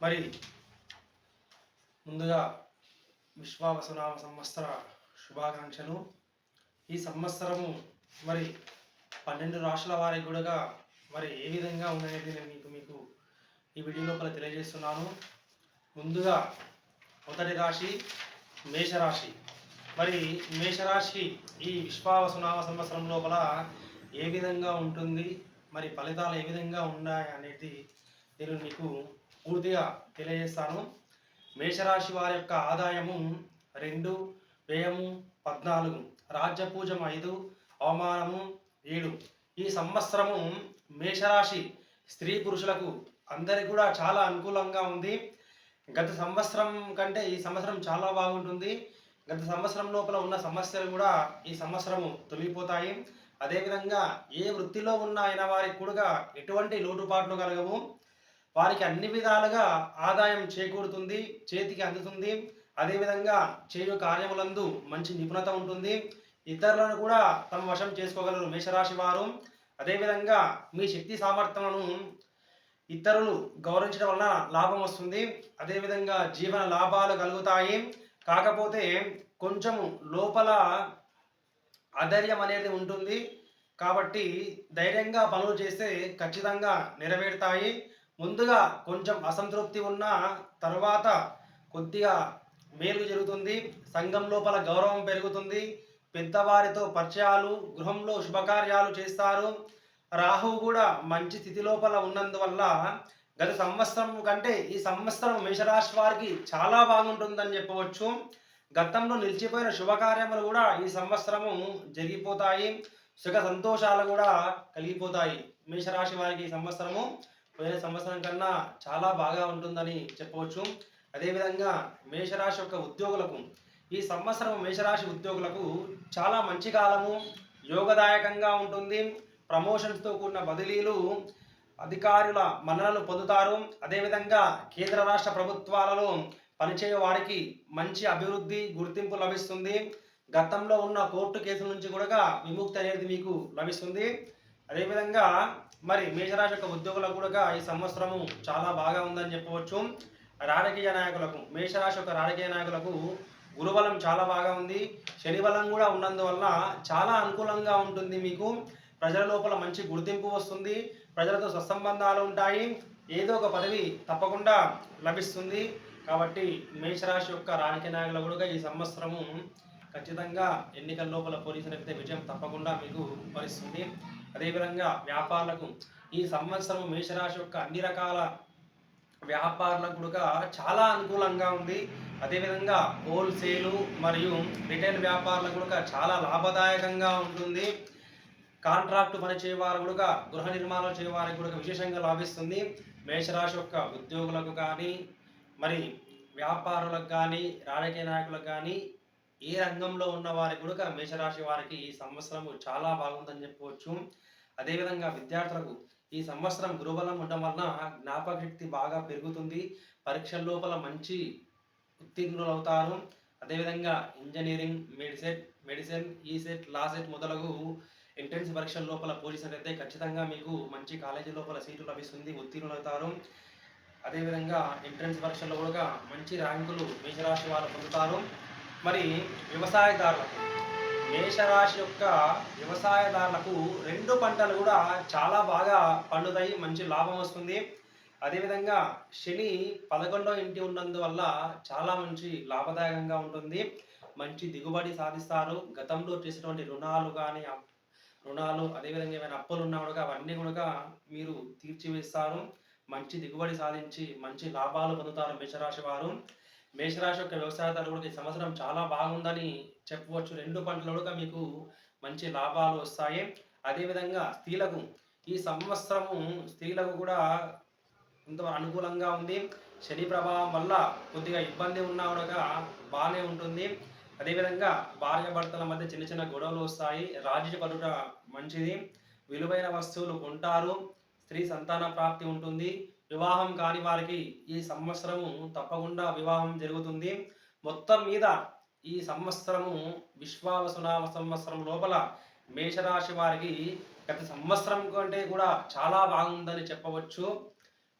మరి ముందుగా విశ్వావసునామ సంవత్సర శుభాకాంక్షలు. ఈ సంవత్సరము మరి పన్నెండు రాష్ట్రాల వారికి కూడా మరి ఏ విధంగా ఉన్నాయనేది నేను మీకు మీకు ఈ వీడియో లోపల తెలియజేస్తున్నాను. ముందుగా మొదటి రాశి మేషరాశి. మరి మేషరాశి ఈ విశ్వావసునామ సంవత్సరం లోపల ఏ విధంగా ఉంటుంది మరి ఫలితాలు ఏ విధంగా ఉన్నాయి అనేది నేను మీకు పూర్తిగా తెలియజేస్తాను. మేషరాశి వారి యొక్క ఆదాయము రెండు వ్యయము పద్నాలుగు రాజ్యపూజం ఐదు అవమానము ఏడు. ఈ సంవత్సరము మేషరాశి స్త్రీ పురుషులకు అందరికి కూడా చాలా అనుకూలంగా ఉంది. గత సంవత్సరం కంటే ఈ సంవత్సరం చాలా బాగుంటుంది. గత సంవత్సరం లోపల ఉన్న సమస్యలు కూడా ఈ సంవత్సరము తొలగిపోతాయి. అదేవిధంగా ఏ వృత్తిలో ఉన్న అయిన వారికి కూడా ఎటువంటి లోటుపాట్లు కలగవు. వారికి అన్ని విధాలుగా ఆదాయం చేకూరుతుంది చేతికి అందుతుంది. అదేవిధంగా చేయు కార్యములందు మంచి నిపుణత ఉంటుంది. ఇతరులను కూడా తమ వశం చేసుకోగలరు మేషరాశి వారు. అదేవిధంగా మీ శక్తి సామర్థ్యములను ఇతరులు గౌరవించడం వలన లాభం వస్తుంది. అదేవిధంగా జీవన లాభాలు కలుగుతాయి. కాకపోతే కొంచెము లోపల అధైర్యం అనేది ఉంటుంది. కాబట్టి ధైర్యంగా పనులు చేస్తే ఖచ్చితంగా నెరవేరుతాయి. ముందుగా కొంచెం అసంతృప్తి ఉన్న తర్వాత కొద్దిగా మేలు జరుగుతుంది. సంఘం లోపల గౌరవం పెరుగుతుంది. పెద్దవారితో పరిచయాలు గృహంలో శుభకార్యాలు చేస్తారు. రాహువు కూడా మంచి స్థితి లోపల ఉన్నందువల్ల గత సంవత్సరం కంటే ఈ సంవత్సరం మేషరాశి వారికి చాలా బాగుంటుందని చెప్పవచ్చు. గతంలో నిలిచిపోయిన శుభకార్యములు కూడా ఈ సంవత్సరము జరిగిపోతాయి. సుఖ సంతోషాలు కూడా కలిగిపోతాయి. మేషరాశి వారికి ఈ సంవత్సరము. పోయిన సంవత్సరం కన్నా చాలా బాగా ఉంటుందని చెప్పవచ్చు. అదేవిధంగా మేషరాశి యొక్క ఉద్యోగులకు ఈ సంవత్సరం మేషరాశి ఉద్యోగులకు చాలా మంచి కాలము. యోగదాయకంగా ఉంటుంది. ప్రమోషన్స్తో కూడిన బదిలీలు అధికారుల మన్ననలు పొందుతారు. అదేవిధంగా కేంద్ర రాష్ట్ర ప్రభుత్వాలలో పనిచేయ వారికి మంచి అభివృద్ధి గుర్తింపు లభిస్తుంది. గతంలో ఉన్న కోర్టు కేసుల నుంచి కూడా విముక్తి అనేది మీకు లభిస్తుంది. అదేవిధంగా మరి మేషరాశి యొక్క ఉద్యోగులకు కూడా ఈ సంవత్సరము చాలా బాగా ఉందని చెప్పవచ్చు. రాజకీయ నాయకులకు మేషరాశి యొక్క రాజకీయ నాయకులకు గురుబలం చాలా బాగా ఉంది. శని బలం కూడా ఉన్నందువల్ల చాలా అనుకూలంగా ఉంటుంది మీకు. ప్రజల లోపల మంచి గుర్తింపు వస్తుంది. ప్రజలతో సత్సంబంధాలు ఉంటాయి. ఏదో ఒక పదవి తప్పకుండా లభిస్తుంది. కాబట్టి మేషరాశి యొక్క రాజకీయ నాయకులు కూడా ఈ సంవత్సరము ఖచ్చితంగా ఎన్నికల లోపల పోలీసులు అయితే విజయం తప్పకుండా మీకు వరిస్తుంది. అదేవిధంగా వ్యాపారులకు ఈ సంవత్సరం మేషరాశి యొక్క అన్ని రకాల వ్యాపారులకు కూడా చాలా అనుకూలంగా ఉంది. అదేవిధంగా హోల్సేలు మరియు రిటైల్ వ్యాపారులకు కూడా చాలా లాభదాయకంగా ఉంటుంది. కాంట్రాక్ట్ పని వారు కూడా గృహ నిర్మాణం చేయవారికి కూడా విశేషంగా లాభిస్తుంది. మేషరాశి యొక్క ఉద్యోగులకు కానీ మరి వ్యాపారులకు కానీ రాజకీయ నాయకులకు కానీ ఏ రంగంలో ఉన్న వారి కూడా మేషరాశి వారికి ఈ సంవత్సరం చాలా బాగుందని చెప్పవచ్చు. అదేవిధంగా విద్యార్థులకు ఈ సంవత్సరం గురుబలం ఉండడం వలన జ్ఞాపక శక్తి బాగా పెరుగుతుంది. పరీక్షల లోపల మంచి ఉత్తీర్ణులు అవుతారు. అదేవిధంగా ఇంజనీరింగ్ మెడిసెట్ మెడిసిన్ ఈసెట్ లాసెట్ మొదలగు ఎంట్రన్స్ పరీక్షల లోపల పోలీసులు అయితే ఖచ్చితంగా మీకు మంచి కాలేజీ లోపల సీటు లభిస్తుంది ఉత్తీర్ణులు అవుతారు. అదేవిధంగా ఎంట్రన్స్ పరీక్షల్లో కూడా మంచి ర్యాంకులు మేషరాశి వారు పొందుతారు. మరి వ్యవసాయదారులకు మేషరాశి యొక్క వ్యవసాయదారులకు రెండు పంటలు కూడా చాలా బాగా పండుతాయి మంచి లాభం వస్తుంది. అదేవిధంగా శని పదకొండో ఇంటి ఉన్నందువల్ల చాలా మంచి లాభదాయకంగా ఉంటుంది. మంచి దిగుబడి సాధిస్తారు. గతంలో చేసినటువంటి రుణాలు కానీ రుణాలు అదేవిధంగా ఏమైనా అప్పులు ఉన్నా కూడా అవన్నీ కూడా మీరు తీర్చివేస్తారు. మంచి దిగుబడి సాధించి మంచి లాభాలు పొందుతారు మేషరాశి వారు. మేషరాశి యొక్క వ్యవసాయదారులు కూడా ఈ సంవత్సరం చాలా బాగుందని చెప్పవచ్చు. రెండు పంటలు కూడా మీకు మంచి లాభాలు వస్తాయి. అదేవిధంగా స్త్రీలకు ఈ సంవత్సరము స్త్రీలకు కూడా కొంత అనుకూలంగా ఉంది. శని ప్రభావం వల్ల కొద్దిగా ఇబ్బంది ఉన్నా కూడా బాగానే ఉంటుంది. అదేవిధంగా భార్య భర్తల మధ్య చిన్న చిన్న గొడవలు వస్తాయి. రాజీ పడుట మంచిది. విలువైన వస్తువులు కొంటారు. స్త్రీ సంతాన ప్రాప్తి ఉంటుంది. వివాహం కాని వారికి ఈ సంవత్సరము తప్పకుండా వివాహం జరుగుతుంది. మొత్తం మీద ఈ సంవత్సరము విశ్వావసునామ సంవత్సరం లోపల మేషరాశి వారికి గత సంవత్సరం కంటే కూడా చాలా బాగుందని చెప్పవచ్చు.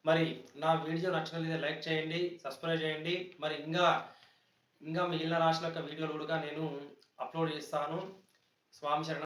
మరి నా వీడియో నచ్చినట్లయితే లైక్ చేయండి సబ్స్క్రైబ్ చేయండి. మరి ఇంకా ఇంకా మిగిలిన రాశుల యొక్క వీడియోలు కూడా నేను అప్లోడ్ చేస్తాను. స్వామి శరణ.